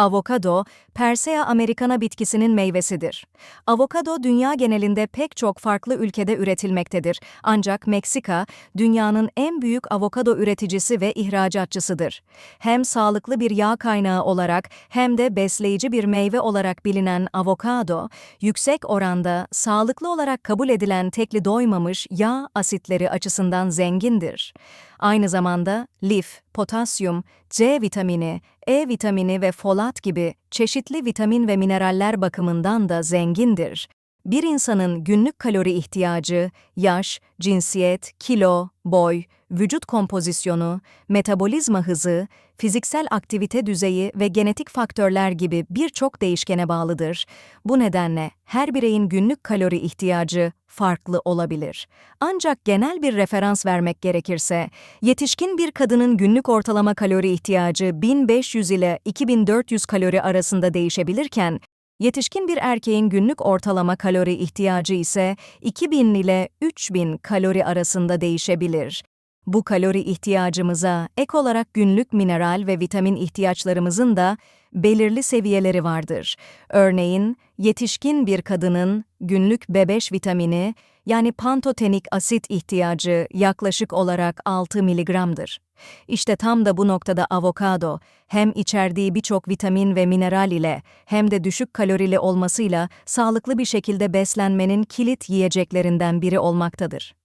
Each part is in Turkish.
Avokado, Persea americana bitkisinin meyvesidir. Avokado dünya genelinde pek çok farklı ülkede üretilmektedir. Ancak Meksika, dünyanın en büyük avokado üreticisi ve ihracatçısıdır. Hem sağlıklı bir yağ kaynağı olarak hem de besleyici bir meyve olarak bilinen avokado, yüksek oranda sağlıklı olarak kabul edilen tekli doymamış yağ asitleri açısından zengindir. Aynı zamanda lif, potasyum, C vitamini, E vitamini ve folat gibi çeşitli vitamin ve mineraller bakımından da zengindir. Bir insanın günlük kalori ihtiyacı, yaş, cinsiyet, kilo, boy, vücut kompozisyonu, metabolizma hızı, fiziksel aktivite düzeyi ve genetik faktörler gibi birçok değişkene bağlıdır. Bu nedenle her bireyin günlük kalori ihtiyacı farklı olabilir. Ancak genel bir referans vermek gerekirse, yetişkin bir kadının günlük ortalama kalori ihtiyacı 1500 ile 2400 kalori arasında değişebilirken, Yetişkin bir erkeğin günlük ortalama kalori ihtiyacı ise 2000 ile 3000 kalori arasında değişebilir. Bu kalori ihtiyacımıza ek olarak günlük mineral ve vitamin ihtiyaçlarımızın da belirli seviyeleri vardır. Örneğin, yetişkin bir kadının günlük B5 vitamini yani pantotenik asit ihtiyacı yaklaşık olarak 6 miligramdır. İşte tam da bu noktada avokado hem içerdiği birçok vitamin ve mineral ile hem de düşük kalorili olmasıyla sağlıklı bir şekilde beslenmenin kilit yiyeceklerinden biri olmaktadır.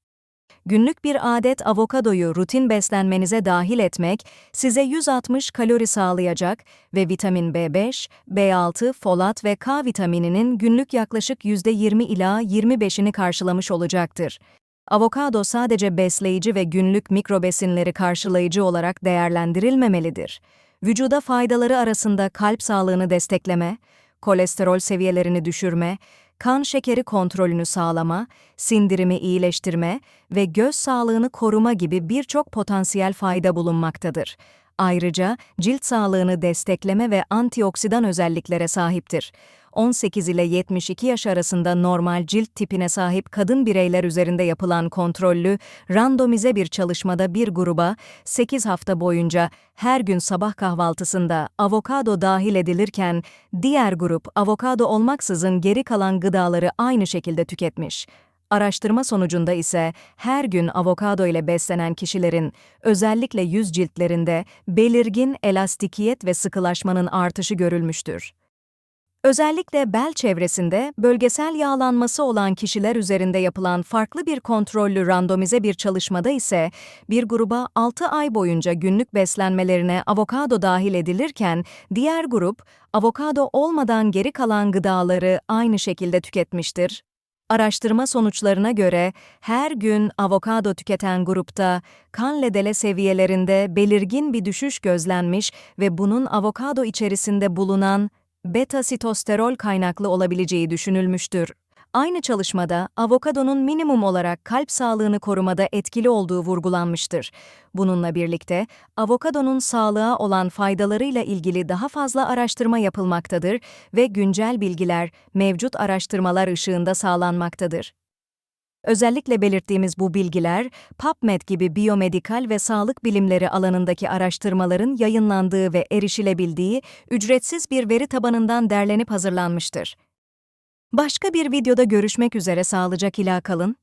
Günlük bir adet avokadoyu rutin beslenmenize dahil etmek size 160 kalori sağlayacak ve vitamin B5, B6, folat ve K vitamininin günlük yaklaşık %20 ila 25'ini karşılamış olacaktır. Avokado sadece besleyici ve günlük mikrobesinleri karşılayıcı olarak değerlendirilmemelidir. Vücuda faydaları arasında kalp sağlığını destekleme, kolesterol seviyelerini düşürme, kan şekeri kontrolünü sağlama, sindirimi iyileştirme ve göz sağlığını koruma gibi birçok potansiyel fayda bulunmaktadır. Ayrıca cilt sağlığını destekleme ve antioksidan özelliklere sahiptir. 18 ile 72 yaş arasında normal cilt tipine sahip kadın bireyler üzerinde yapılan kontrollü, randomize bir çalışmada bir gruba 8 hafta boyunca her gün sabah kahvaltısında avokado dahil edilirken, diğer grup avokado olmaksızın geri kalan gıdaları aynı şekilde tüketmiş. Araştırma sonucunda ise her gün avokado ile beslenen kişilerin özellikle yüz ciltlerinde belirgin elastikiyet ve sıkılaşmanın artışı görülmüştür. Özellikle bel çevresinde bölgesel yağlanması olan kişiler üzerinde yapılan farklı bir kontrollü randomize bir çalışmada ise bir gruba 6 ay boyunca günlük beslenmelerine avokado dahil edilirken diğer grup avokado olmadan geri kalan gıdaları aynı şekilde tüketmiştir. Araştırma sonuçlarına göre her gün avokado tüketen grupta kan ledele seviyelerinde belirgin bir düşüş gözlenmiş ve bunun avokado içerisinde bulunan beta-sitosterol kaynaklı olabileceği düşünülmüştür. Aynı çalışmada avokadonun minimum olarak kalp sağlığını korumada etkili olduğu vurgulanmıştır. Bununla birlikte avokadonun sağlığa olan faydalarıyla ilgili daha fazla araştırma yapılmaktadır ve güncel bilgiler mevcut araştırmalar ışığında sağlanmaktadır. Özellikle belirttiğimiz bu bilgiler, PubMed gibi biyomedikal ve sağlık bilimleri alanındaki araştırmaların yayınlandığı ve erişilebildiği ücretsiz bir veri tabanından derlenip hazırlanmıştır. Başka bir videoda görüşmek üzere sağlıcak ila kalın.